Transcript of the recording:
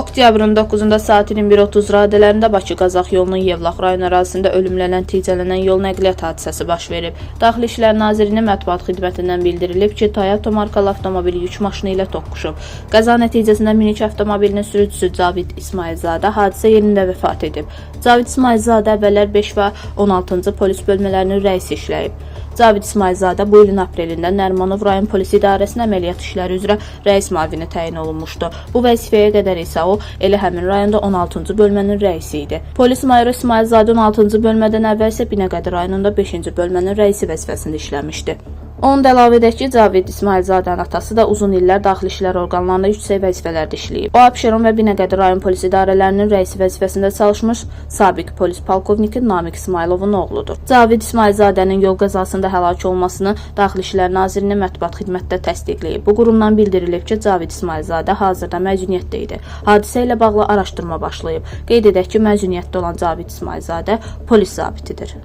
Oktyabrın 9-da saat 21:30 radələrində Bakı-Qazax yolunun Yevlax rayon ərazisində ölümlə nəticələnən yol nəqliyyat hadisəsi baş verib. Daxili İşlər Nazirliyinin mətbuat xidmətindən bildirilib ki, Toyota markalı avtomobil yük maşını ilə toqquşub. Qəza nəticəsində minik avtomobilinin sürücüsü Cavid İsmailzadə hadisə yerində vəfat edib. Cavid İsmailzadə əvvəllər 5 və 16-cı polis bölmələrinin rəisi işləyib. Cavid İsmailzadə bu ilin aprelində Nərmanov rayon polis idarəsinə əməliyyat işləri üzrə rəis müavini təyin olunmuşdu. Bu vəzifəyə qədər isə o elə həmin rayonda 16-cı bölmənin rəisi idi. Polis mayoru İsmailzadə 16-cı bölmədən əvvəl isə Binəqədi rayonunda 5-ci bölmənin rəisi vəzifəsində işləmişdi. Onun da əlavə edək ki, Cavid İsmailzadənin atası da uzun illər daxili işlər orqanlarında yüksək vəzifələrdə işləyib. O Abşeron və Binəqədi rayon polis idarələrinin rəisi vəzifəsində çalışmış sabiq polis polkovniki Namiq İsmayılovun oğludur. Cavid İsmailzadənin yol qəzasında həlak olmasını Daxili İşlər Nazirliyinin mətbuat xidməti də təsdiqləyib. Bu qurumdan bildirilib ki, Cavid İsmailzadə hazırda məzuniyyətdə idi. Hadisə ilə bağlı araşdırma başlayıb. Qeyd edək ki, məzuniyyətdə olan Cavid İsmailzadə polis zabitidir.